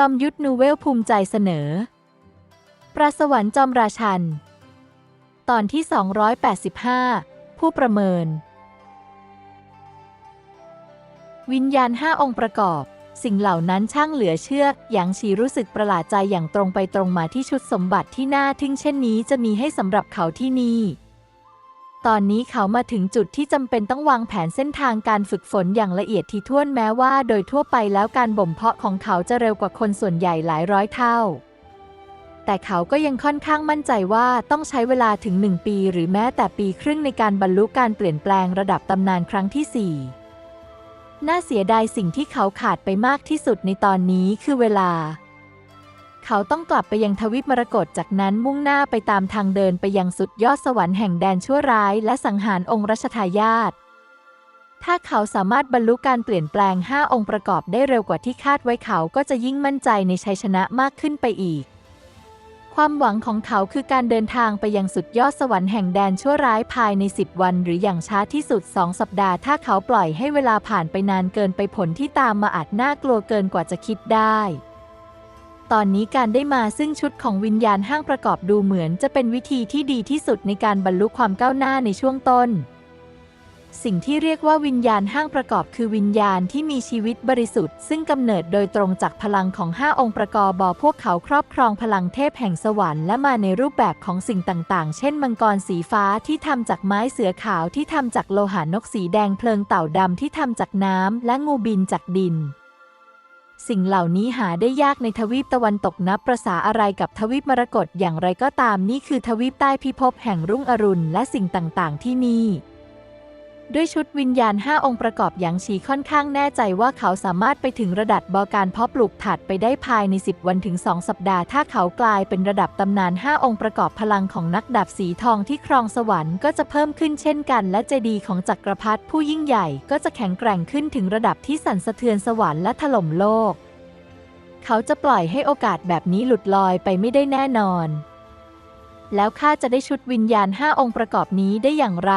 จอมยุทธนูเวลภูมิใจเสนอ ปราสวรรค์จอมราชัน ตอนที่ 285 ผู้ประเมิน วิญญาณห้าองค์ประกอบ สิ่งเหล่านั้นช่างเหลือเชื่อ หยางชีรู้สึกประหลาดใจอย่างตรงไปตรงมาที่ชุดสมบัติที่น่าทึ่งเช่นนี้จะมีให้สำหรับเขาที่นี่ ตอนนี้เขามาถึงจุดที่จำเป็นต้องวางแผนเส้นทางการฝึกฝนอย่างละเอียดทีท่วนแม้ว่าโดยทั่วไปแล้วการบ่มเพาะของเขาจะเร็วกว่าคนส่วนใหญ่หลายร้อยเท่า แต่เขาก็ยังค่อนข้างมั่นใจว่าต้องใช้เวลาถึง 1 ปี หรือแม้แต่ปีครึ่งในการบรรลุการเปลี่ยนแปลงระดับตำนานครั้งที่ 4 น่าเสียดายสิ่งที่เขาขาดไปมากที่สุดในตอนนี้คือเวลา เขาต้องกลับไปยังทวิปมรกตจากนั้นมุ่งหน้าไปตามทางเดินไปยังสุดยอดสวรรค์แห่งแดนชั่วร้าย และสังหารองค์รัชทายาทถ้าเขาสามารถบรรลุการเปลี่ยนแปลง 5 องค์ประกอบได้เร็วกว่าที่คาดไว้เขาก็จะยิ่งมั่นใจในชัยชนะมากขึ้นไปอีก ความหวังของเขาคือการเดินทางไปยังสุดยอดสวรรค์แห่งแดนชั่วร้ายภายใน 10 วัน หรืออย่างช้าที่สุด 2 สัปดาห์ ถ้าเขาปล่อยให้เวลาผ่านไปนานเกินไปผลที่ตามมาอาจน่ากลัวเกินกว่าจะคิดได้ ตอนนี้การได้มาซึ่งชุดของวิญญาณห้างประกอบดูเหมือนจะเป็นวิธีที่ดีที่สุดในการบรรลุความก้าวหน้าในช่วงต้น สิ่งที่เรียกว่าวิญญาณห้างประกอบคือวิญญาณที่มีชีวิตบริสุทธิ์ ซึ่งกำเนิดโดยตรงจากพลังของห้าองค์ประกอบบอพวกเขาครอบครองพลังเทพแห่งสวรรค์และมาในรูปแบบของสิ่งต่างๆ เช่น มังกรสีฟ้าที่ทำจากไม้เสือขาวที่ทำจากโลหะนกสีแดงเพลิงเต่าดำที่ทำจากน้ำและงูบินจากดิน สิ่งเหล่านี้หาได้ยากในทวีปตะวันตกนับประษาอะไรกับทวีปมรกตอย่างไรก็ตามนี่คือทวีปใต้พิภพแห่งรุ่งอรุณและสิ่งต่างๆ ที่นี่ ด้วยชุดวิญญาณ 5 องค์ประกอบอย่างชีค่อนข้างแน่ใจว่าเขาสามารถไปถึงระดับบอการเพาะปลูกถัดไปได้ภายใน 10 วันถึง 2 สัปดาห์ ถ้าเขากลายเป็นระดับตำนาน 5 องค์ประกอบพลังของนักดาบสีทองที่ครองสวรรค์ก็จะเพิ่มขึ้นเช่นกัน และเจดีย์ของจักรพรรดิผู้ยิ่งใหญ่ก็จะแข็งแกร่งขึ้นถึงระดับที่สั่นสะเทือนสวรรค์และถล่มโลก เขาจะปล่อยให้โอกาสแบบนี้หลุดลอยไปไม่ได้แน่นอน แล้วข้าจะได้ชุดวิญญาณ 5 องค์ประกอบนี้ได้อย่างไร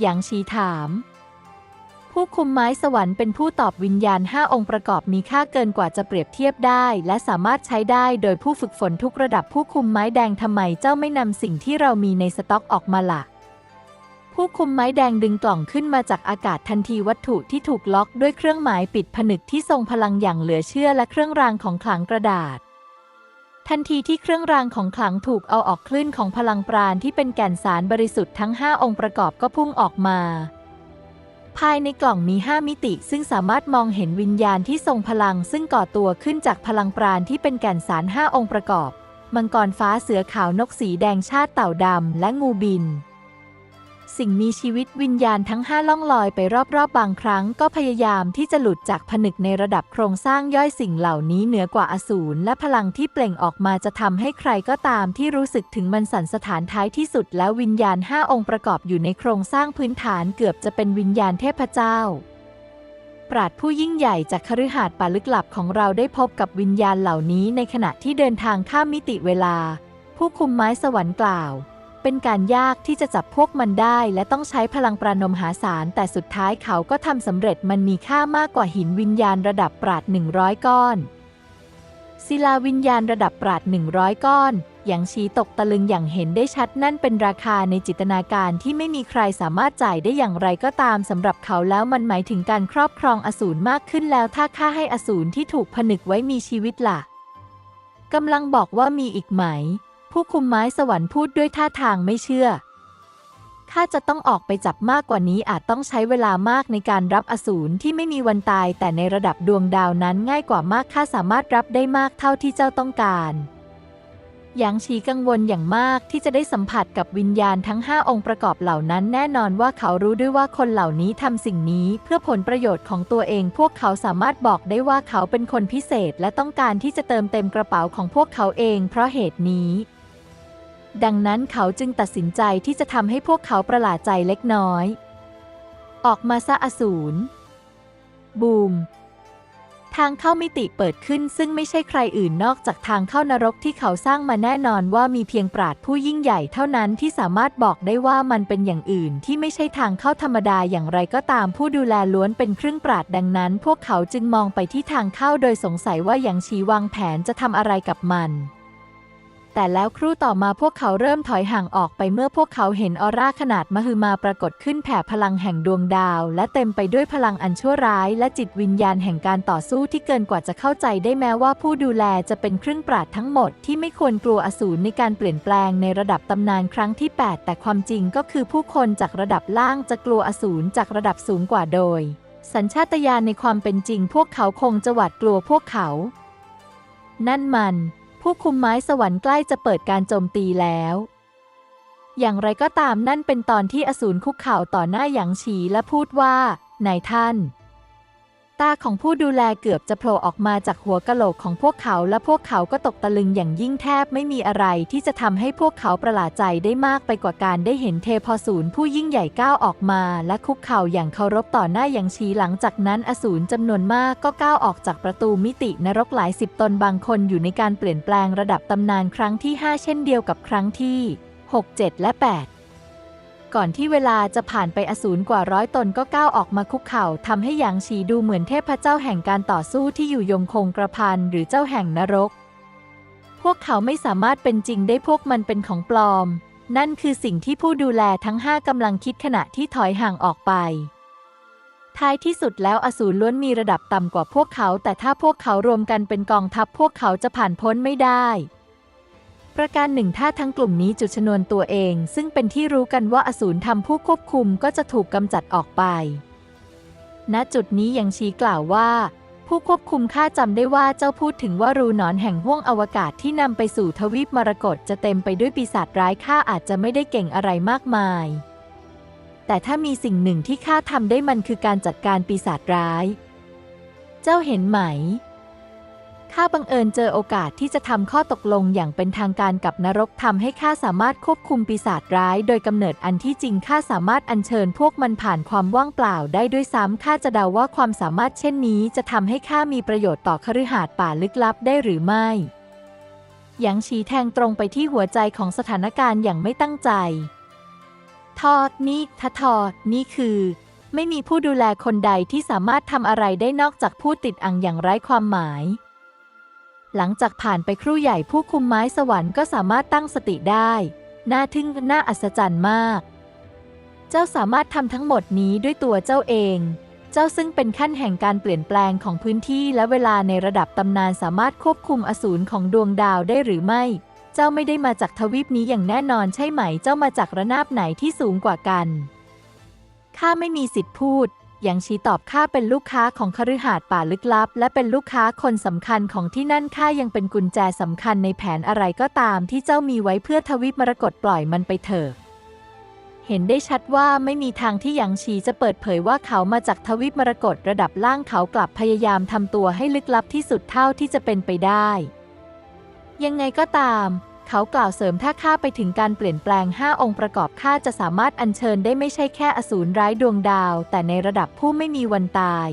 หยางชีถาม ผู้คุมไม้สวรรค์เป็นผู้ตอบวิญญาณ 5 องค์ประกอบมีค่าเกินกว่าจะเปรียบเทียบได้ และสามารถใช้ได้โดยผู้ฝึกฝนทุกระดับผู้คุมไม้แดงทำไมเจ้าไม่นำสิ่งที่เรามีในสต็อกออกมาล่ะผู้คุมไม้แดงดึงกล่องขึ้นมาจากอากาศทันทีวัตถุที่ถูกล็อกด้วยเครื่องหมายปิดผนึกที่ทรงพลังอย่างเหลือเชื่อและเครื่องรางของขลังกระดาษ ทันทีที่เครื่องรางของขลังถูกเอาออกคลื่นของพลังปราณที่เป็นแก่นสารบริสุทธิ์ทั้ง 5 องค์ประกอบก็พุ่งออกมาภายในกล่องมี 5 มิติ ซึ่งสามารถมองเห็นวิญญาณที่ทรงพลัง ซึ่งก่อตัวขึ้นจากพลังปราณที่เป็นแก่นสาร 5 องค์ประกอบ มังกรฟ้าเสือขาวนกสีแดงชาติเต่าดำและงูบิน สิ่งมีชีวิตวิญญาณทั้งห้าล่องลอยไปรอบๆบบางครั้ง ก็พยายามที่จะหลุดจากผนึกในระดับโครงสร้างย่อยสิ่งเหล่านี้เหนือกว่าอสูรและพลังที่เปล่งออกมาจะทำให้ใครก็ตามที่รู้สึกถึงมันสั่นสถานท้ายที่สุด แล้ววิญญาณห้าองค์ประกอบอยู่ในโครงสร้างพื้นฐานเกือบจะเป็นวิญญาณเทพเจ้าปราดผู้ยิ่งใหญ่จากคฤหาสน์ป่าลึกลับของเราได้พบกับวิญญาณเหล่านี้ในขณะที่เดินทางข้ามมิติเวลา ผู้คุมไม้สวรรค์กล่าว เป็นการยากที่จะจับพวกมันได้ และต้องใช้พลังประนมหาศาล แต่สุดท้ายเขาก็ทำสำเร็จมันมีค่ามากกว่าหินวิญญาณระดับปราด 100 ก้อน ศิลาวิญญาณระดับปราด 100 ก้อนอย่างชี้ตกตะลึงอย่างเห็นได้ชัดนั่นเป็นราคาในจินตนาการที่ไม่มีใครสามารถจ่ายได้อย่างไรก็ตามสำหรับเขาแล้วมันหมายถึงการครอบครองอสูรมากขึ้นแล้วถ้าข้าให้อสูรที่ถูกผนึกไว้มีชีวิตล่ะกำลังบอกว่ามีอีกไหม ผู้คุมไม้สวรรค์พูดด้วยท่าทางไม่เชื่อ ข้าจะต้องออกไปจับมากกว่านี้อาจต้องใช้เวลามากในการรับอสูรที่ไม่มีวันตาย แต่ในระดับดวงดาวนั้นง่ายกว่ามากข้าสามารถรับได้มากเท่าที่เจ้าต้องการหยางชีกังวลอย่างมากที่จะได้สัมผัสกับวิญญาณทั้ง 5 องค์ประกอบเหล่านั้น แน่นอนว่าเขารู้ด้วยว่าคนเหล่านี้ทำสิ่งนี้เพื่อผลประโยชน์ของตัวเอง พวกเขาสามารถบอกได้ว่าเขาเป็นคนพิเศษ และต้องการที่จะเติมเต็มกระเป๋าของพวกเขาเอง เพราะเหตุนี้ ดังนั้นเขาจึงตัดสินใจที่จะทำให้พวกเขาประหลาดใจเล็กน้อย ออกมาซะอสูร บูม ทางเข้ามิติเปิดขึ้นซึ่งไม่ใช่ใครอื่นนอกจากทางเข้านรกที่เขาสร้างมาแน่นอนว่ามีเพียงปราดผู้ยิ่งใหญ่เท่านั้นที่สามารถบอกได้ว่ามันเป็นอย่างอื่นที่ไม่ใช่ทางเข้าธรรมดาอย่างไรก็ตามผู้ดูแลล้วนเป็นครึ่งปราดดังนั้น พวกเขาจึงมองไปที่ทางเข้าโดยสงสัยว่าหยางชีวางแผนจะทำอะไรกับมัน แต่แล้วครู่ต่อมาพวกเขาเริ่มถอยห่างออกไปเมื่อพวกเขาเห็นออร่าขนาดมหึมาปรากฏขึ้นแผ่พลังแห่งดวงดาว และเต็มไปด้วยพลังอันชั่วร้าย และจิตวิญญาณแห่งการต่อสู้ที่เกินกว่าจะเข้าใจได้แม้ว่าผู้ดูแลจะเป็นครึ่งปราดทั้งหมดที่ไม่ควรกลัวอสูรในการเปลี่ยนแปลงในระดับตำนานครั้งที่ 8 แต่ความจริงก็คือผู้คนจากระดับล่างจะกลัวอสูรจากระดับสูงกว่าโดย สัญชาตญาณในความเป็นจริง พวกเขาคงจะหวาดกลัวพวกเขา นั่นมัน ผู้คุมไม้สวรรค์ใกล้จะเปิดการโจมตีแล้ว อย่างไรก็ตามนั่นเป็นตอนที่อสูรคุกเข่าต่อหน้าหยางฉีและพูดว่า นายท่าน ตาของผู้ดูแลเกือบจะโผล่ออกมาจากหัวกะโหลกของพวกเขาและพวกเขาก็ตกตะลึงอย่างยิ่งแทบไม่มีอะไรที่จะทำให้พวกเขาประหลาดใจได้มากไปกว่าการได้เห็นเทพอสูรผู้ยิ่งใหญ่ก้าวออกมา และคุกเข่าอย่างเคารพต่อหน้าหยางฉีหลังจากนั้นอสูรจำนวนมากก็ก้าวออกจากประตูมิตินรกหลายสิบตนบางคนอยู่ในการเปลี่ยนแปลงระดับตำนานครั้งที่ 5 เช่นเดียวกับครั้งที่ 6 7 และ 8 ก่อนที่เวลาจะผ่านไปอสูรกว่าร้อยตนก็ก้าวออกมาคุกเข่าทำให้หยางฉีดูเหมือนเทพเจ้าแห่งการต่อสู้ที่อยู่ยงคงกระพันหรือเจ้าแห่งนรก พวกเขาไม่สามารถเป็นจริงได้พวกมันเป็นของปลอม นั่นคือสิ่งที่ผู้ดูแลทั้งห้ากำลังคิดขณะที่ถอยห่างออกไป ท้ายที่สุดแล้วอสูรล้วนมีระดับต่ำกว่าพวกเขา แต่ถ้าพวกเขารวมกันเป็นกองทัพพวกเขาจะผ่านพ้นไม่ได้ ประการหนึ่งถ้าทั้งกลุ่มนี้จุดชนวนตัวเอง ซึ่งเป็นที่รู้กันว่าอสูรทำผู้ควบคุมก็จะถูกกำจัดออกไป ณจุดนี้ยังชี้กล่าวว่า ผู้ควบคุมข้าจำได้ว่าเจ้าพูดถึงว่ารูหนอนแห่งห้วงอวกาศที่นำไปสู่ทวีปมรกตจะเต็มไปด้วยปีศาจร้ายข้าอาจจะไม่ได้เก่งอะไรมากมาย แต่ถ้ามีสิ่งหนึ่งที่ข้าทำได้มันคือการจัดการปีศาจร้าย เจ้าเห็นไหม ข้าบังเอิญเจอโอกาสที่จะทำข้อตกลงอย่างเป็นทางการกับนรกทำให้ข้าสามารถควบคุมปีศาจร้าย โดยกำเนิดอันที่จริงข้าสามารถอัญเชิญพวกมันผ่านความว่างเปล่าได้ด้วยซ้ำข้าจะเดาว่าความสามารถเช่นนี้จะทำให้ข้ามีประโยชน์ต่อคฤหาสน์ป่าลึกลับได้หรือไม่หยางฉีแทงตรงไปที่หัวใจของสถานการณ์อย่างไม่ตั้งใจ ทอดนี่ทะทอดนี่คือ ไม่มีผู้ดูแลคนใดที่สามารถทำอะไรได้นอกจากพูดติดอังอย่างไร้ความหมาย หลังจากผ่านไปครู่ใหญ่ผู้คุมไม้สวรรค์ก็สามารถตั้งสติได้ น่าทึ่งน่าอัศจรรย์มาก เจ้าสามารถทำทั้งหมดนี้ด้วยตัวเจ้าเอง เจ้าซึ่งเป็นขั้นแห่งการเปลี่ยนแปลงของพื้นที่และเวลาในระดับตำนานสามารถควบคุมอสูรของดวงดาวได้หรือไม่ เจ้าไม่ได้มาจากทวีปนี้อย่างแน่นอนใช่ไหม เจ้ามาจากระนาบไหนที่สูงกว่ากัน ข้าไม่มีสิทธิ์พูด อย่างชีตอบข้าเป็นลูกค้าของคฤหาสน์ป่าลึกลับ และเป็นลูกค้าคนสำคัญของที่นั่นข้ายังเป็นกุญแจสำคัญในแผนอะไรก็ตามที่เจ้ามีไว้เพื่อทวีปมรกตปล่อยมันไปเถอะ เห็นได้ชัดว่าไม่มีทางที่หยางชีจะเปิดเผยว่าเขามาจากทวีปมรกตระดับล่างเขากลับพยายามทำตัวให้ลึกลับที่สุดเท่าที่จะเป็นไปได้ ยังไงก็ตาม เขากล่าวเสริมถ้าข้าไปถึงการเปลี่ยนแปลง 5 องค์ประกอบข้าจะสามารถอัญเชิญได้ไม่ใช่แค่อสูรร้ายดวงดาว แต่ในระดับผู้ไม่มีวันตาย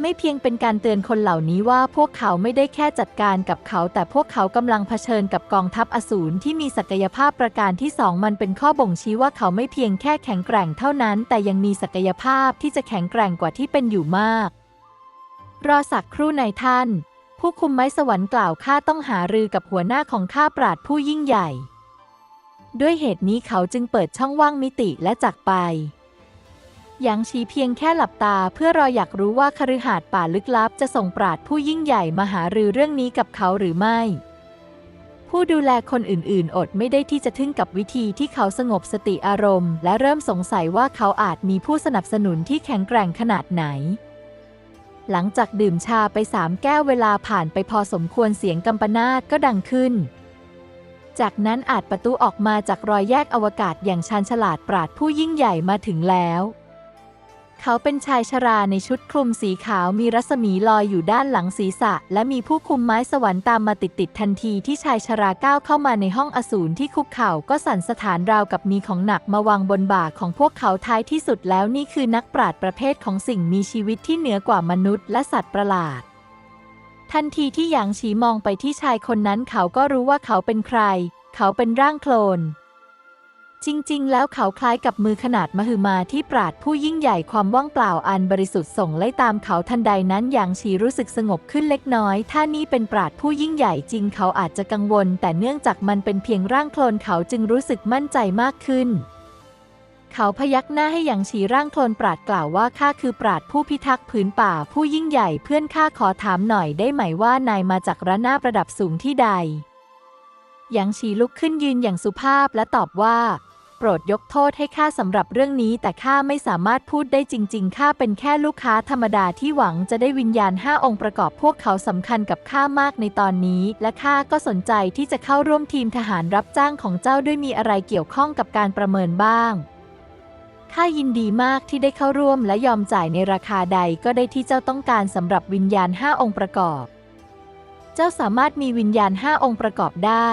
ไม่เพียงเป็นการเตือนคนเหล่านี้ว่าพวกเขาไม่ได้แค่จัดการกับเขา แต่พวกเขากำลังเผชิญกับกองทัพอสูรที่มีศักยภาพประการที่สองมันเป็นข้อบ่งชี้ว่าเขาไม่เพียงแค่แข็งแกร่งเท่านั้น แต่ยังมีศักยภาพที่จะแข็งแกร่งกว่าที่เป็นอยู่มาก รอสักครู่นายท่าน ผู้คุมไม้สวรรค์กล่าวข้าต้องหารือกับหัวหน้าของข้าปราดผู้ยิ่งใหญ่ ด้วยเหตุนี้เขาจึงเปิดช่องว่างมิติและจากไปหยางชีเพียงแค่หลับตาเพื่อรออยากรู้ว่าคฤหาสน์ป่าลึกลับจะส่งปราดผู้ยิ่งใหญ่มาหารือเรื่องนี้กับเขาหรือไม่ ผู้ดูแลคนอื่นๆ อดไม่ได้ที่จะทึ่งกับวิธีที่เขาสงบสติอารมณ์ และเริ่มสงสัยว่าเขาอาจมีผู้สนับสนุนที่แข็งแกร่งขนาดไหน หลังจากดื่มชาไปสามแก้วเวลาผ่านไปพอสมควรเสียงกำปนาตก็ดังขึ้น จากนั้นอาจประตูออกมาจากรอยแยกอวกาศอย่างชาญฉลาดปราดผู้ยิ่งใหญ่มาถึงแล้ว เขาเป็นชายชราในชุดคลุมสีขาวมีรัศมีลอยอยู่ด้านหลังศีรษะ และมีผู้คุมไม้สวรรค์ตามมาติดๆทันทีที่ชายชราก้าวเข้ามาในห้องอสูรที่คุกเข่าก็สั่นสถานราวกับมีของหนักมาวางบนบ่าของพวกเขาท้ายที่สุดแล้วนี่คือนักปราชญ์ประเภทของสิ่งมีชีวิตที่เหนือกว่ามนุษย์และสัตว์ประหลาดทันทีที่หยางฉีมองไปที่ชายคนนั้นเขาก็รู้ว่าเขาเป็นใคร เขาเป็นร่างโคลน จริง ๆ แล้วเขาคล้ายกับมือขนาดมหึมาที่ปราดผู้ยิ่งใหญ่ความว่างเปล่าอันบริสุทธิ์ส่งไล่ตามเขาทันใดนั้นหยางฉีรู้สึกสงบขึ้นเล็กน้อย ถ้านี่เป็นปราดผู้ยิ่งใหญ่จริงเขาอาจจะกังวล แต่เนื่องจากมันเป็นเพียงร่างโคลนเขาจึงรู้สึกมั่นใจมากขึ้น เขาพยักหน้าให้หยางฉีร่างโคลนปราดกล่าวว่าข้าคือปราดผู้พิทักษ์ผืนป่าผู้ยิ่งใหญ่เพื่อนข้าขอถามหน่อยได้ไหมว่านายมาจากระนาบระดับสูงที่ใด หยางฉีลุกขึ้นยืนอย่างสุภาพและตอบว่า โปรดยกโทษให้ข้าสำหรับเรื่องนี้ แต่ข้าไม่สามารถพูดได้จริง ๆ ข้าเป็นแค่ลูกค้าธรรมดาที่หวังจะได้วิญญาณห้าองค์ประกอบพวกเขาสำคัญกับข้ามากในตอนนี้ และข้าก็สนใจที่จะเข้าร่วมทีมทหารรับจ้างของเจ้าด้วยมีอะไรเกี่ยวข้องกับการประเมินบ้างข้ายินดีมากที่ได้เข้าร่วมและยอมจ่ายในราคาใดก็ได้ที่เจ้าต้องการสำหรับวิญญาณห้าองค์ประกอบ เจ้าสามารถมีวิญญาณห้าองค์ประกอบได้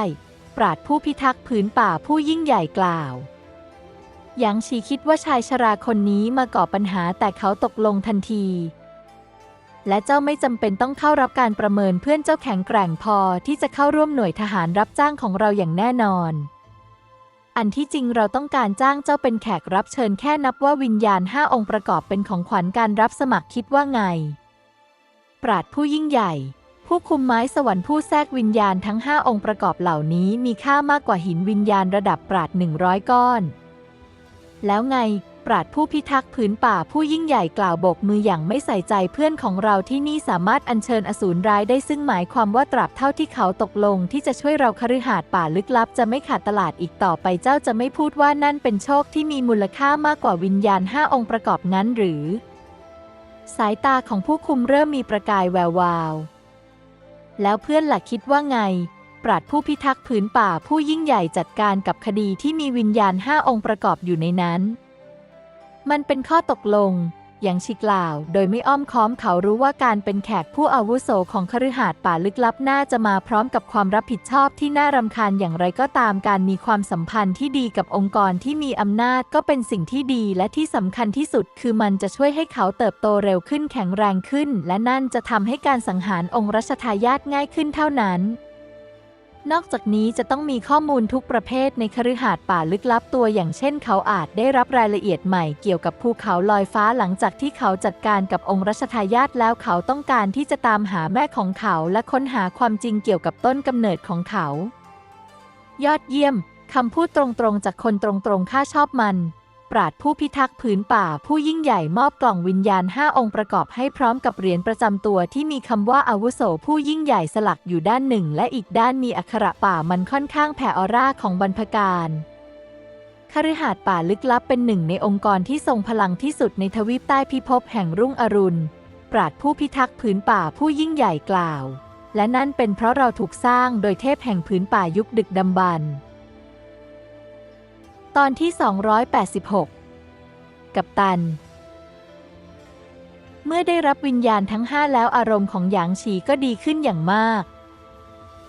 ปราดผู้พิทักษ์ผืนป่าผู้ยิ่งใหญ่กล่าว หยางชีคิดว่าชายชราคนนี้มาก่อปัญหาแต่เขาตกลงทันที และเจ้าไม่จำเป็นต้องเข้ารับการประเมินเพื่อนเจ้าแข็งแกร่งพอที่จะเข้าร่วมหน่วยทหารรับจ้างของเราอย่างแน่นอนอันที่จริงเราต้องการจ้างเจ้าเป็นแขกรับเชิญแค่นับว่าวิญญาณห้าองค์ประกอบเป็นของขวัญการรับสมัครคิดว่าไง ปราดผู้ยิ่งใหญ่ ผู้คุมไม้สวรรค์ผู้แทรกวิญญาณทั้งห้าองค์ประกอบเหล่านี้มีค่ามากกว่าหินวิญญาณระดับปราดหนึ่งร้อยก้อน แล้วไง ปราดผู้พิทักษ์ผืนป่าผู้ยิ่งใหญ่กล่าวโบกมืออย่างไม่ใส่ใจเพื่อนของเราที่นี่สามารถอัญเชิญอสูรร้ายได้ซึ่งหมายความว่าตราบเท่าที่เขาตกลงที่จะช่วยเราคฤหาสน์ป่าลึกลับ จะไม่ขาดตลาดอีกต่อไปเจ้าจะไม่พูดว่านั่นเป็นโชคที่มีมูลค่ามากกว่าวิญญาณห้าองค์ประกอบงั้นหรือ สายตาของผู้คุมเริ่มมีประกายแวววาว แล้วเพื่อนหลักคิดว่าไง ปราดผู้พิทักษ์ผืนป่าผู้ยิ่งใหญ่จัดการกับคดีที่มีวิญญาณห้าองค์ประกอบอยู่ในนั้น มันเป็นข้อตกลง อย่างชิกล่าว โดยไม่อ้อมค้อมเขารู้ว่าการเป็นแขกผู้อาวุโสของคฤหาสน์ป่าลึกลับน่าจะมาพร้อมกับความรับผิดชอบที่น่ารำคาญอย่างไรก็ตามการมีความสัมพันธ์ที่ดีกับองค์กรที่มีอำนาจก็เป็นสิ่งที่ดีและที่สำคัญที่สุด คือมันจะช่วยให้เขาเติบโตเร็วขึ้นแข็งแรงขึ้น และนั่นจะทำให้การสังหารองค์รัชทายาทง่ายขึ้นเท่านั้น นอกจากนี้จะต้องมีข้อมูลทุกประเภทในคฤหาสน์ป่าลึกลับตัวอย่างเช่นเขาอาจได้รับรายละเอียดใหม่เกี่ยวกับภูเขาลอยฟ้าหลังจากที่เขาจัดการกับองค์รัชทายาทแล้วเขาต้องการที่จะตามหาแม่ของเขาและค้นหาความจริงเกี่ยวกับต้นกำเนิดของเขา ยอดเยี่ยมคำพูดตรงๆจากคนตรงๆข้าชอบมัน ปราดผู้พิทักษ์ผืนป่าผู้ยิ่งใหญ่มอบกล่องวิญญาณห้าองค์ประกอบให้พร้อมกับเหรียญประจำตัวที่มีคำว่าอาวุโสผู้ยิ่งใหญ่สลักอยู่ด้านหนึ่ง และอีกด้านมีอักขระป่ามันค่อนข้างแผ่ออร่าของบรรพการคฤหาสน์ป่าลึกลับเป็นหนึ่งในองค์กรที่ทรงพลังที่สุดในทวีปใต้พิภพแห่งรุ่งอรุณ ปราดผู้พิทักษ์ผืนป่าผู้ยิ่งใหญ่กล่าว และนั่นเป็นเพราะเราถูกสร้างโดยเทพแห่งผืนป่ายุคดึกดำบรรพ์ ตอนที่ 286 กับตัน เมื่อได้รับวิญญาณทั้งห้าแล้วอารมณ์ของหยางฉีก็ดีขึ้นอย่างมาก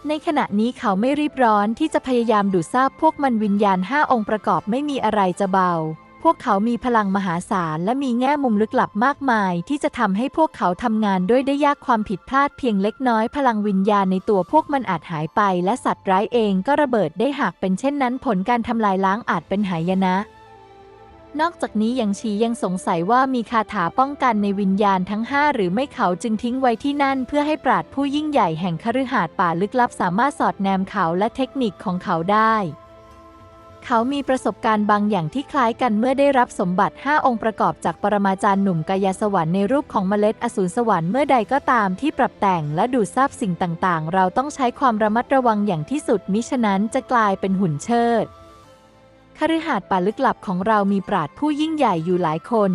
ในขณะนี้เขาไม่รีบร้อนที่จะพยายามดูดซาบพวกมันวิญญาณห้าองค์ประกอบไม่มีอะไรจะเบา พวกเขามีพลังมหาศาลและมีแง่มุมลึกลับมากมาย ที่จะทำให้พวกเขาทำงานด้วยได้ยากความผิดพลาดเพียงเล็กน้อย พลังวิญญาณในตัวพวกมันอาจหายไป และสัตว์ร้ายเองก็ระเบิดได้หากเป็นเช่นนั้น ผลการทำลายล้างอาจเป็นหายนะนอกจากนี้ยังชียังสงสัยว่ามีคาถาป้องกันในวิญญาณทั้งห้าหรือไม่เขาจึงทิ้งไว้ที่นั่น เพื่อให้ปราดผู้ยิ่งใหญ่แห่งคฤหาสน์ป่าลึกลับสามารถสอดแนมเขาและเทคนิคของเขาได้ เขามีประสบการณ์บางอย่างที่คล้ายกันเมื่อได้รับสมบัติ 5 องค์ประกอบจากปรมาจารย์หนุ่มกายสวรรค์ในรูปของเมล็ดอสูรสวรรค์เมื่อใดก็ตามที่ปรับแต่งและดูดซาบสิ่งต่างๆ เราต้องใช้ความระมัดระวังอย่างที่สุดมิฉะนั้นจะกลายเป็นหุ่นเชิดคฤหาสน์ป่าลึกลับของเรามีปราดผู้ยิ่งใหญ่อยู่หลายคน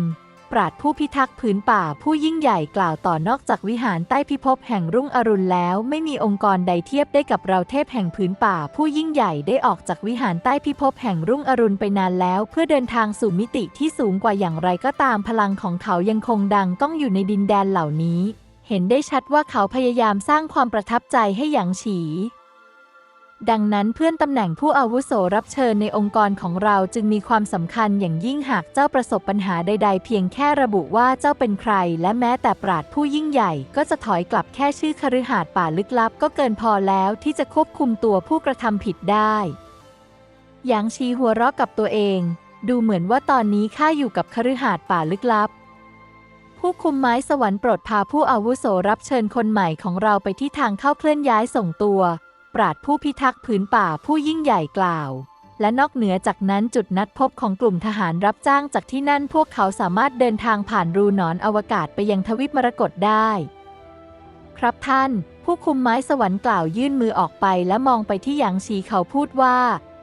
ปราดผู้พิทักษ์ผืนป่าผู้ยิ่งใหญ่กล่าวต่อนอกจากวิหารใต้พิภพแห่งรุ่งอรุณแล้ว ไม่มีองค์กรใดเทียบได้กับเราเทพแห่งผืนป่า ผู้ยิ่งใหญ่ได้ออกจากวิหารใต้พิภพแห่งรุ่งอรุณไปนานแล้ว เพื่อเดินทางสู่มิติที่สูงกว่าอย่างไรก็ตามพลังของเขายังคงดังก้องอยู่ในดินแดนเหล่านี้ เห็นได้ชัดว่าเขาพยายามสร้างความประทับใจให้หยางฉี ดังนั้นเพื่อนตำแหน่งผู้อาวุโสรับเชิญในองค์กรของเราจึงมีความสำคัญอย่างยิ่งหากเจ้าประสบปัญหาใด ๆ เพียงแค่ระบุว่าเจ้าเป็นใคร และแม้แต่ปราดผู้ยิ่งใหญ่ ก็จะถอยกลับแค่ชื่อคฤหาสน์ป่าลึกลับ ก็เกินพอแล้วที่จะควบคุมตัวผู้กระทำผิดได้หยางชีหัวเราะกับตัวเอง ดูเหมือนว่าตอนนี้ข้าอยู่กับคฤหาสน์ป่าลึกลับ ผู้คุมไม้สวรรค์โปรดพาผู้อาวุโสรับเชิญคนใหม่ของเราไปที่ทางเข้าเคลื่อนย้ายส่งตัว ปราดผู้พิทักษ์ผืนป่าผู้ยิ่งใหญ่กล่าว และนอกเหนือจากนั้นจุดนัดพบของกลุ่มทหารรับจ้างจากที่นั่นพวกเขาสามารถเดินทางผ่านรูหนอนอวกาศไปยังทวิปมรกตได้ ครับท่าน ผู้คุมไม้สวรรค์กล่าวยื่นมือออกไปและมองไปที่หยางชีเขาพูดว่า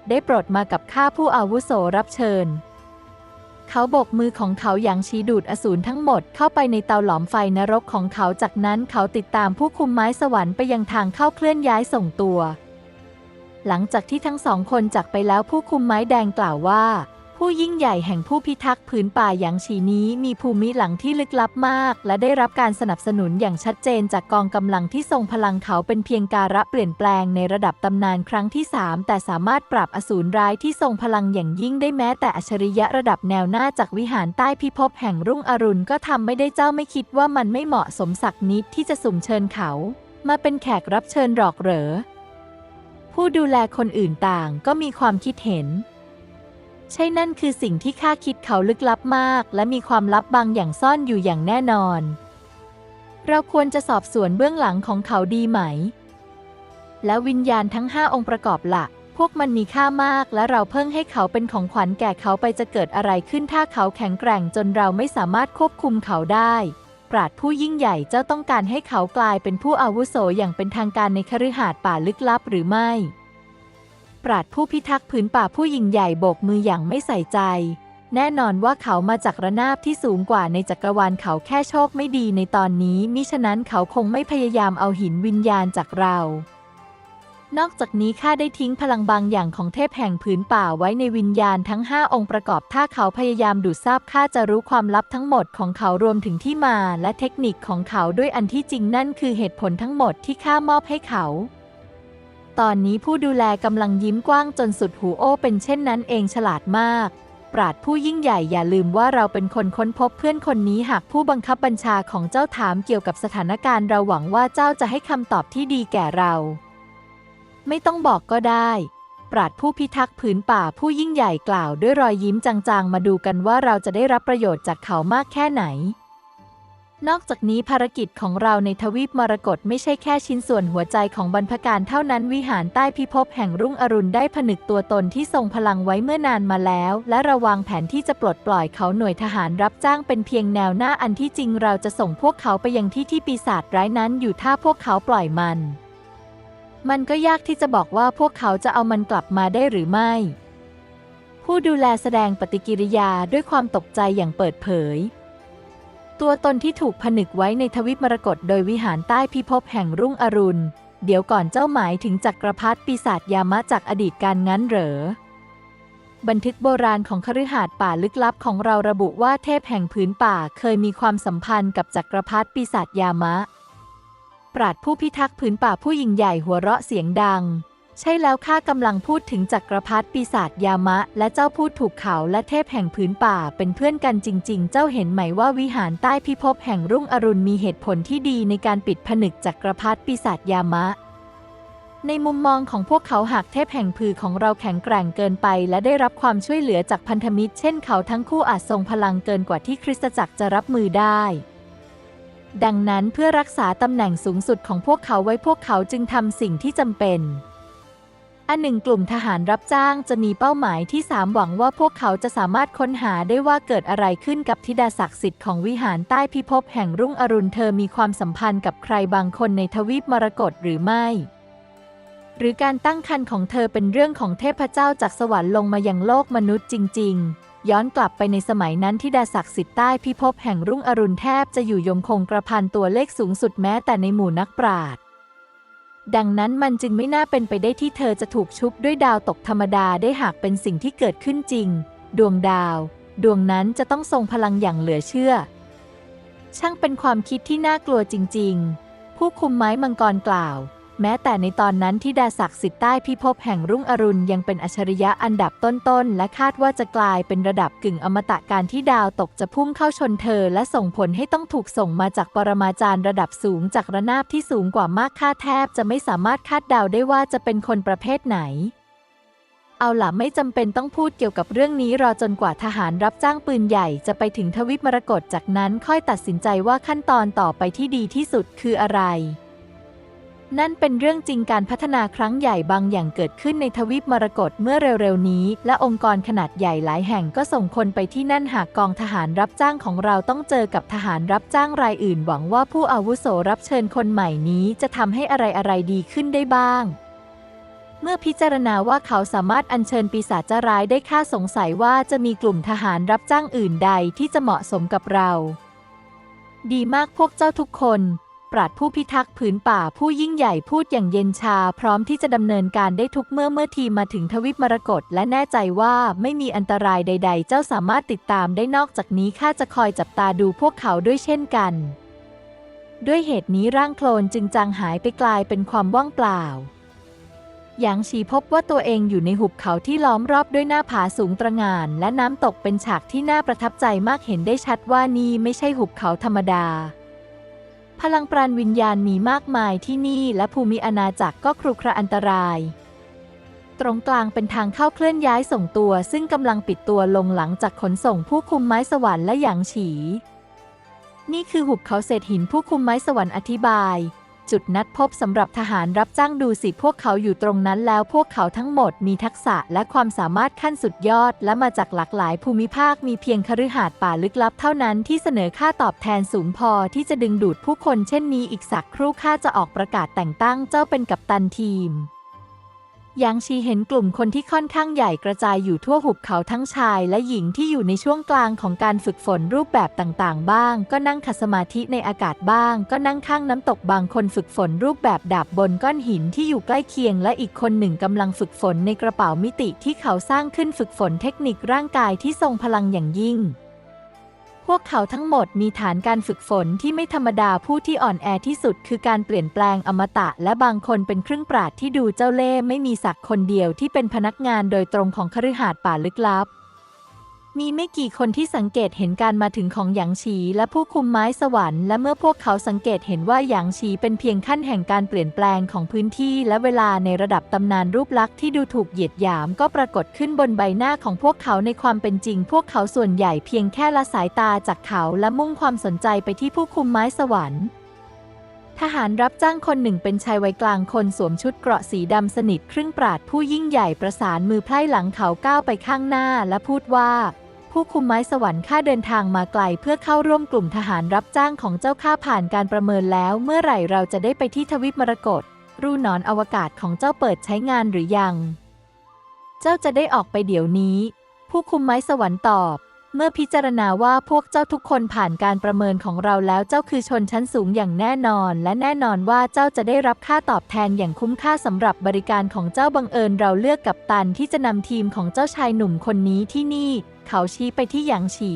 ได้โปรดมากับข้าผู้อาวุโสรับเชิญ เขาโบกมือของเขาอย่างชี้ดูดอสูรทั้งหมดเข้าไปในเตาหลอมไฟนรกของเขา จากนั้นเขาติดตามผู้คุมไม้สวรรค์ไปยังทางเข้าเคลื่อนย้ายส่งตัว หลังจากที่ทั้งสองคนจากไปแล้วผู้คุมไม้แดงกล่าวว่า ผู้ยิ่งใหญ่แห่งผู้พิทักษ์ผืนป่าอย่างฉีนี้มีภูมิหลังที่ลึกลับมาก และได้รับการสนับสนุนอย่างชัดเจนจากกองกำลังที่ทรงพลังเขาเป็นเพียงการะเปลี่ยนแปลงในระดับตำนานครั้งที่ 3 แต่สามารถปราบอสูรร้ายที่ทรงพลังอย่างยิ่งได้แม้แต่อัจฉริยะระดับแนวหน้าจากวิหารใต้พิภพแห่งรุ่งอรุณก็ทำไม่ได้เจ้าไม่คิดว่ามันไม่เหมาะสมสักนิดที่จะสุ่มเชิญเขา มาเป็นแขกรับเชิญหรอกเหรอผู้ดูแลคนอื่นต่างก็มีความคิดเห็น ใช่นั่นคือสิ่งที่ข้าคิดเขาลึกลับมาก และมีความลับบางอย่างซ่อนอยู่อย่างแน่นอน เราควรจะสอบสวนเบื้องหลังของเขาดีไหม และวิญญาณทั้งห้าองค์ประกอบละพวกมันมีค่ามาก และเราเพิ่งให้เขาเป็นของขวัญแก่เขาไปจะเกิดอะไรขึ้นถ้าเขาแข็งแกร่งจนเราไม่สามารถควบคุมเขาได้ ปราดผู้ยิ่งใหญ่เจ้าต้องการให้เขากลายเป็นผู้อาวุโสอย่างเป็นทางการในคฤหาสน์ป่าลึกลับหรือไม่ ปราดผู้พิทักษ์ผืนป่าผู้ยิ่งใหญ่โบกมืออย่างไม่ใส่ใจ แน่นอนว่าเขามาจากระนาบที่สูงกว่าในจักรวาลเขาแค่โชคไม่ดีในตอนนี้ มิฉะนั้นเขาคงไม่พยายามเอาหินวิญญาณจากเรา นอกจากนี้ข้าได้ทิ้งพลังบางอย่างของเทพแห่งผืนป่าไว้ในวิญญาณทั้งห้าองค์ประกอบ ถ้าเขาพยายามดูดทราบข้าจะรู้ความลับทั้งหมดของเขารวมถึงที่มาและเทคนิคของเขาด้วยอันที่จริงนั่นคือเหตุผลทั้งหมดที่ข้ามอบให้เขา ตอนนี้ผู้ดูแลกำลังยิ้มกว้างจนสุดหูโอ้เป็นเช่นนั้นเองฉลาดมาก ปราดผู้ยิ่งใหญ่อย่าลืมว่าเราเป็นคนค้นพบเพื่อนคนนี้หากผู้บังคับบัญชาของเจ้าถามเกี่ยวกับสถานการณ์เราหวังว่าเจ้าจะให้คำตอบที่ดีแก่เรา ไม่ต้องบอกก็ได้ ปราดผู้พิทักษ์ผืนป่าผู้ยิ่งใหญ่กล่าวด้วยรอยยิ้มจางๆ มาดูกันว่าเราจะได้รับประโยชน์จากเขามากแค่ไหน นอกจากนี้ภารกิจของเราในทวีปมรกตไม่ใช่แค่ชิ้นส่วนหัวใจของบรรพการเท่านั้นวิหารใต้พิภพแห่งรุ่งอรุณได้ผนึกตัวตนที่ทรงพลังไว้เมื่อนานมาแล้ว และระวางแผนที่จะปลดปล่อยเขาหน่วยทหารรับจ้างเป็นเพียงแนวหน้าอันที่จริงเราจะส่งพวกเขาไปยังที่ที่ปีศาจร้ายนั้นอยู่ถ้าพวกเขาปล่อยมัน มันก็ยากที่จะบอกว่าพวกเขาจะเอามันกลับมาได้หรือไม่ ผู้ดูแลแสดงปฏิกิริยาด้วยความตกใจอย่างเปิดเผย ตัวตนที่ถูกผนึกไว้ในทวิปมรกตโดยวิหารใต้พิภพแห่งรุ่งอรุณ เดี๋ยวก่อนเจ้าหมายถึงจักรพรรดิปีศาจยามะจากอดีตการงั้นเหรอ บันทึกโบราณของคฤหาสน์ป่าลึกลับของเราระบุว่าเทพแห่งพื้นป่าเคยมีความสัมพันธ์กับจักรพรรดิปีศาจยามะ ปราดผู้พิทักษ์ผืนป่าผู้ยิ่งใหญ่หัวเราะเสียงดัง ใช่แล้วข้ากำลังพูดถึงจักรพรรดิปีศาจยามะ และเจ้าพูดถูกเขาและเทพแห่งผืนป่าเป็นเพื่อนกันจริง ๆ เจ้าเห็นไหมว่าวิหารใต้พิภพแห่งรุ่งอรุณมีเหตุผลที่ดีในการปิดผนึกจักรพรรดิปีศาจยามะ ในมุมมองของพวกเขาหากเทพแห่งผือของเราแข็งแกร่งเกินไป และได้รับความช่วยเหลือจากพันธมิตร เช่นเขาทั้งคู่อาจทรงพลังเกินกว่าที่คริสตจักรจะรับมือได้ดังนั้นเพื่อรักษาตำแหน่งสูงสุดของพวกเขาไว้พวกเขาจึงทำสิ่งที่จำเป็น อันหนึ่งกลุ่มทหารรับจ้างจะมีเป้าหมายที่สามหวังว่าพวกเขาจะสามารถค้นหาได้ว่าเกิดอะไรขึ้นกับธิดาศักดิ์สิทธิ์ของวิหารใต้พิภพแห่งรุ่งอรุณเธอมีความสัมพันธ์กับใครบางคนในทวีปมรกตหรือไม่ หรือการตั้งครรภ์ของเธอเป็นเรื่องของเทพเจ้าจากสวรรค์ลงมายังโลกมนุษย์จริง ๆ ย้อนกลับไปในสมัยนั้นที่ดาศักดิ์สิทธิ์ใต้พิภพแห่งรุ่งอรุณแทบจะอยู่ยงคงกระพันตัวเลขสูงสุดแม้แต่ในหมู่นักปราชญ์ ดังนั้นมันจึงไม่น่าเป็นไปได้ที่เธอจะถูกชุบด้วยดาวตกธรรมดาได้หากเป็นสิ่งที่เกิดขึ้นจริง ดวงดาว ดวงนั้นจะต้องทรงพลังอย่างเหลือเชื่อ ช่างเป็นความคิดที่น่ากลัวจริง ๆ ผู้คุมไม้มังกรกล่าว แม้แต่ในตอนนั้นที่ดาศักดิ์สิทธิ์ใต้พิภพแห่งรุ่งอรุณยังเป็นอัจฉริยะอันดับต้นๆ และคาดว่าจะกลายเป็นระดับกึ่งอมตะการที่ดาวตกจะพุ่งเข้าชนเธอ และส่งผลให้ต้องถูกส่งมาจากปรมาจารย์ระดับสูงจากระนาบที่สูงกว่ามากค่าแทบจะไม่สามารถคาดเดาได้ว่าจะเป็นคนประเภทไหนเอาล่ะไม่จำเป็นต้องพูดเกี่ยวกับเรื่องนี้รอจนกว่าทหารรับจ้างปืนใหญ่จะไปถึงทวิปมรกตจากนั้นค่อยตัดสินใจว่าขั้นตอนต่อไปที่ดีที่สุดคืออะไร นั่นเป็นเรื่องจริงการพัฒนาครั้งใหญ่บางอย่างเกิดขึ้นในทวีปมรกตเมื่อเร็วๆนี้ และองค์กรขนาดใหญ่หลายแห่งก็ส่งคนไปที่นั่นหากกองทหารรับจ้างของเราต้องเจอกับทหารรับจ้างรายอื่น หวังว่าผู้อาวุโสรับเชิญคนใหม่นี้จะทำให้อะไรๆดีขึ้นได้บ้างเมื่อพิจารณาว่าเขาสามารถอัญเชิญปีศาจร้ายได้ค่าสงสัยว่าจะมีกลุ่มทหารรับจ้างอื่นใดที่จะเหมาะสมกับเรา ดีมากพวกเจ้าทุกคน ปราดผู้พิทักษ์ผืนป่าผู้ยิ่งใหญ่พูดอย่างเย็นชา พร้อมที่จะดำเนินการได้ทุกเมื่อเมื่อทีมาถึงทวิปมรกตและแน่ใจว่าไม่มีอันตรายใด ๆ เจ้าสามารถติดตามได้นอกจากนี้ข้าจะคอยจับตาดูพวกเขาด้วยเช่นกัน ด้วยเหตุนี้ร่างโคลนจึงจางหายไปกลายเป็นความว่างเปล่าหยางฉีพบว่าตัวเองอยู่ในหุบเขาที่ล้อมรอบด้วยหน้าผาสูงตระหง่าน และน้ำตกเป็นฉากที่น่าประทับใจมากเห็นได้ชัดว่านี่ไม่ใช่หุบเขาธรรมดา พลังปราณวิญญาณมีมากมายที่นี่และภูมิอาณาจักรก็ครุขระอันตราย ตรงกลางเป็นทางเข้าเคลื่อนย้ายส่งตัว ซึ่งกำลังปิดตัวลงหลังจากขนส่งผู้คุมไม้สวรรค์และหยางฉี นี่คือหุบเขาเศษหินผู้คุมไม้สวรรค์อธิบาย จุดนัดพบสำหรับทหารรับจ้างดูสิพวกเขาอยู่ตรงนั้นแล้วพวกเขาทั้งหมดมีทักษะและความสามารถขั้นสุดยอด และมาจากหลากหลายภูมิภาคมีเพียงคฤหาสน์ป่าลึกลับเท่านั้นที่เสนอค่าตอบแทนสูงพอที่จะดึงดูดผู้คนเช่นนี้อีกสักครู่ข้าจะออกประกาศแต่งตั้งเจ้าเป็นกัปตันทีม ยางชีเห็นกลุ่มคนที่ค่อนข้างใหญ่กระจายอยู่ทั่วหุบเขาทั้งชายและหญิงที่อยู่ในช่วงกลางของการฝึกฝนรูปแบบต่างๆ บ้าง ก็นั่งขัดสมาธิในอากาศบ้าง ก็นั่งข้างน้ำตกบางคนฝึกฝนรูปแบบดาบบนก้อนหินที่อยู่ใกล้เคียง และอีกคนหนึ่งกำลังฝึกฝนในกระเป๋ามิติที่เขาสร้างขึ้นฝึกฝนเทคนิคร่างกายที่ทรงพลังอย่างยิ่ง พวกเขาทั้งหมดมีฐานการฝึกฝนที่ไม่ธรรมดาผู้ที่อ่อนแอที่สุดคือการเปลี่ยนแปลงอมตะ และบางคนเป็นครึ่งปราดที่ดูเจ้าเล่ห์ไม่มีสักคนเดียวที่เป็นพนักงานโดยตรงของคฤหาสน์ป่าลึกลับ มีไม่กี่คนที่สังเกตเห็นการมาถึงของหยางฉีและผู้คุมไม้สวรรค์และเมื่อพวกเขาสังเกตเห็นว่าหยางฉีเป็นเพียงขั้นแห่งการเปลี่ยนแปลงของพื้นที่และเวลาในระดับตำนานรูปลักษณ์ที่ดูถูกเหยียดหยามก็ปรากฏขึ้นบนใบหน้าของพวกเขาในความเป็นจริง พวกเขาส่วนใหญ่เพียงแค่ละสายตาจากเขาและมุ่งความสนใจไปที่ผู้คุมไม้สวรรค์ทหารรับจ้างคนหนึ่งเป็นชายวัยกลางคนสวมชุดเกราะสีดำสนิทครึ่งปราดผู้ยิ่งใหญ่ประสานมือไพร่หลังเขาก้าวไปข้างหน้าและพูดว่า ผู้คุมไม้สวรรค์ข้าเดินทางมาไกลเพื่อเข้าร่วมกลุ่มทหารรับจ้างของเจ้าข้าผ่านการประเมินแล้ว เมื่อไหร่เราจะได้ไปที่ทวีปมรกตรูนอนอวกาศของเจ้าเปิดใช้งานหรือยัง เจ้าจะได้ออกไปเดี๋ยวนี้ ผู้คุมไม้สวรรค์ตอบ เมื่อพิจารณาว่าพวกเจ้าทุกคนผ่านการประเมินของเราแล้วเจ้าคือชนชั้นสูงอย่างแน่นอน และแน่นอนว่าเจ้าจะได้รับค่าตอบแทนอย่างคุ้มค่าสำหรับบริการของเจ้าบังเอิญเราเลือกกับตันที่จะนำทีมของเจ้าชายหนุ่มคนนี้ที่นี่ เขาชี้ไปที่หยางฉี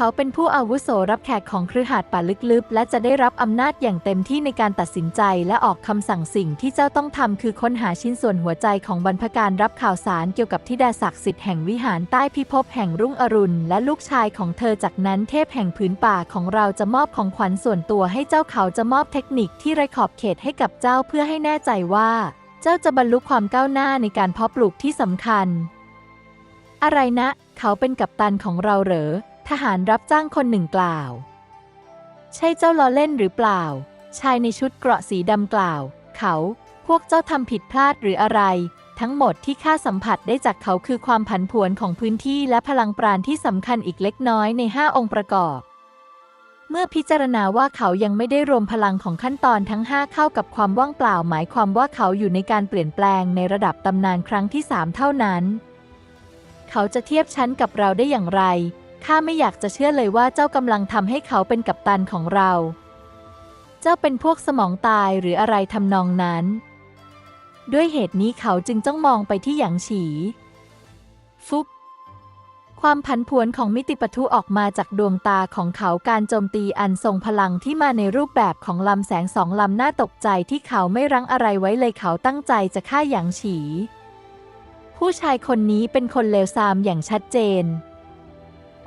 เขาเป็นผู้อาวุโสรับแขกของครือหาดป่าลึกๆ และจะได้รับอำนาจอย่างเต็มที่ในการตัดสินใจและออกคำสั่งสิ่งที่เจ้าต้องทำคือค้นหาชิ้นส่วนหัวใจของบรรพการรับข่าวสารเกี่ยวกับทิดาศักดิ์สิทธิ์แห่งวิหารใต้พิภพแห่งรุ่งอรุณ และลูกชายของเธอจากนั้นเทพแห่งผืนป่าของเราจะมอบของขวัญส่วนตัวให้เจ้าเขาจะมอบเทคนิคที่ไร้ขอบเขตให้กับเจ้าเพื่อให้แน่ใจว่า เจ้าจะบรรลุความก้าวหน้าในการเพาะปลูกที่สำคัญ อะไรนะ เขาเป็นกัปตันของเราเหรอ ทหารรับจ้างคนหนึ่งกล่าว ใช่เจ้าล้อเล่นหรือเปล่า ชายในชุดเกราะสีดำกล่าว เขา พวกเจ้าทำผิดพลาดหรืออะไร ทั้งหมดที่ข้าสัมผัสได้จากเขาคือความผันผวนของพื้นที่และพลังปราณที่สำคัญอีกเล็กน้อยในห้าองค์ประกอบ เมื่อพิจารณาว่าเขายังไม่ได้รวมพลังของขั้นตอนทั้ง 5 เข้ากับความว่างเปล่า หมายความว่าเขาอยู่ในการเปลี่ยนแปลงในระดับตำนานครั้งที่ 3 เท่านั้น เขาจะเทียบชั้นกับเราได้อย่างไร ข้าไม่อยากจะเชื่อเลยว่าเจ้ากำลังทำให้เขาเป็นกัปตันของเรา เจ้าเป็นพวกสมองตายหรืออะไรทำนองนั้น ด้วยเหตุนี้เขาจึงจ้องมองไปที่หยางฉี ฟุบความผันผวนของมิติปะทุออกมาจากดวงตาของเขาการโจมตีอันทรงพลังที่มาในรูปแบบของลำแสงสองลำน่าตกใจที่เขาไม่รั้งอะไรไว้เลยเขาตั้งใจจะฆ่าหยางฉี ผู้ชายคนนี้เป็นคนเลวทรามอย่างชัดเจน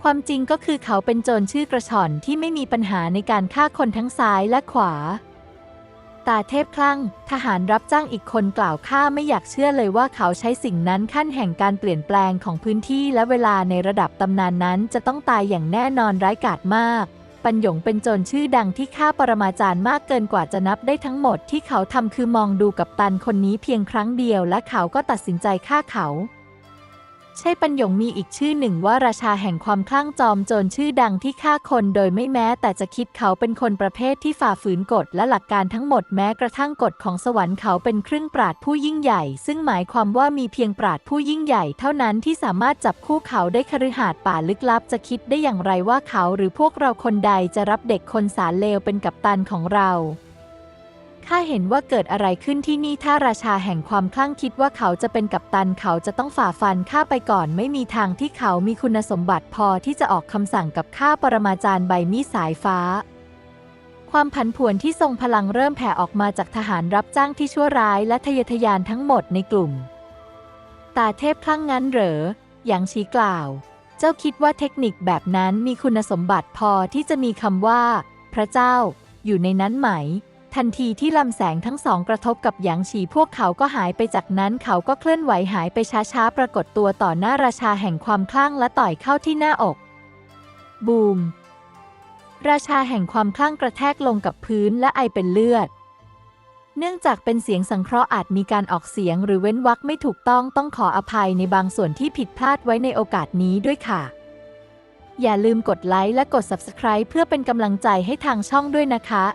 ความจริงก็คือเขาเป็นโจรชื่อกระชอนที่ไม่มีปัญหาในการฆ่าคนทั้งซ้ายและขวา ตาเทพคลั่ง ทหารรับจ้างอีกคนกล่าวข้าไม่อยากเชื่อเลยว่าเขาใช้สิ่งนั้นขั้นแห่งการเปลี่ยนแปลงของพื้นที่และเวลาในระดับตำนานนั้นจะต้องตายอย่างแน่นอนร้ายกาจมาก ปัญหยงเป็นโจรชื่อดังที่ฆ่าปรมาจารย์มากเกินกว่าจะนับได้ทั้งหมดที่เขาทำคือมองดูกับตันคนนี้เพียงครั้งเดียวและเขาก็ตัดสินใจฆ่าเขา ใช่ปัญหยงมีอีกชื่อหนึ่งว่าราชาแห่งความคลั่งจอมโจรชื่อดังที่ฆ่าคนโดยไม่แม้ แต่จะคิดเขาเป็นคนประเภทที่ฝ่าฝืนกฎและหลักการทั้งหมดแม้กระทั่งกฎของสวรรค์เขาเป็นครึ่งปราดผู้ยิ่งใหญ่ ซึ่งหมายความว่ามีเพียงปราดผู้ยิ่งใหญ่เท่านั้นที่สามารถจับคู่เขาได้คฤหาสน์ป่าลึกลับจะคิดได้อย่างไรว่าเขาหรือพวกเราคนใดจะรับเด็กคนสารเลวเป็นกัปตันของเรา ข้าเห็นว่าเกิดอะไรขึ้นที่นี่ถ้าราชาแห่งความคลั่งคิดว่าเขาจะเป็นกัปตันเขาจะต้องฝ่าฟันข้าไปก่อน ไม่มีทางที่เขามีคุณสมบัติพอที่จะออกคำสั่งกับข้าปรมาจารย์ใบมีสายฟ้า ความผันผวนที่ทรงพลังเริ่มแผ่ออกมาจากทหารรับจ้างที่ชั่วร้ายและทะเยอทะยานทั้งหมดในกลุ่ม ตาเทพคลั่งงั้นเหรออย่างชี้กล่าว เจ้าคิดว่าเทคนิคแบบนั้นมีคุณสมบัติพอที่จะมีคำว่า พระเจ้า อยู่ในนั้นไหม ทันทีที่ลำแสงทั้งสองกระทบกับหยางฉีพวกเขาก็หายไปจากนั้นเขาก็เคลื่อนไหวหายไปช้าๆ ปรากฏตัวต่อหน้าราชาแห่งความคลั่งและต่อยเข้าที่หน้าอก บูม ราชาแห่งความคลั่งกระแทกลงกับพื้นและไอเป็นเลือด เนื่องจากเป็นเสียงสังเคราะห์อาจมีการออกเสียงหรือเว้นวรรคไม่ถูกต้องต้องขออภัยในบางส่วนที่ผิดพลาดไว้ในโอกาสนี้ด้วยค่ะ อย่าลืมกดไลค์และกด Subscribe เพื่อเป็นกำลังใจให้ทางช่องด้วยนะคะ